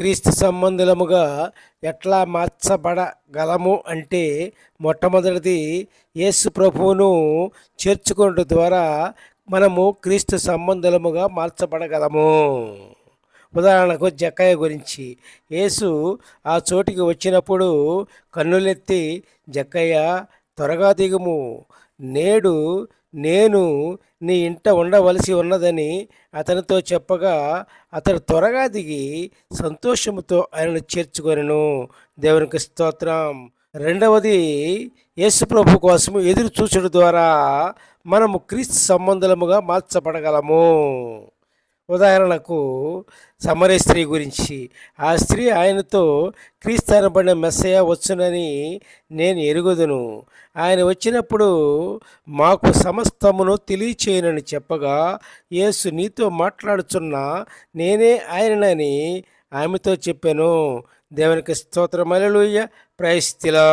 క్రీస్తు సంబంధులముగా ఎట్లా మార్చబడగలము అంటే మొట్టమొదటిది యేసు ప్రభువును చేర్చుకోవడం ద్వారా మనము క్రీస్తు సంబంధులముగా మార్చబడగలము. ఉదాహరణకు జక్కయ్య గురించి. యేసు ఆ చోటికి వచ్చినప్పుడు కన్నులెత్తి జక్కయ్య త్వరగా దిగుము. నేడు నేను నీ ఇంట ఉండవలసి ఉన్నదని అతనితో చెప్పగా అతడు త్వరగా దిగి సంతోషముతో ఆయనను చేర్చుకొనను. దేవునికి స్తోత్రం. రెండవది యేసు ప్రభు కోసం ఎదురు చూచడం ద్వారా మనము క్రీస్తు సంబంధముగా మార్చబడగలము. ఉదాహరణకు సమరే స్త్రీ గురించి ఆ స్త్రీ ఆయనతో క్రీస్తానబడిన మెస్సయ వచ్చునని నేను ఎరుగుదును. ఆయన వచ్చినప్పుడు మాకు సమస్తమును తెలియచేయనని చెప్పగా యేసు నీతో మాట్లాడుచున్న నేనే ఆయననని ఆమెతో చెప్పాను. దేవునికి స్తోత్రమలలుయ్య ప్రైస్తిలా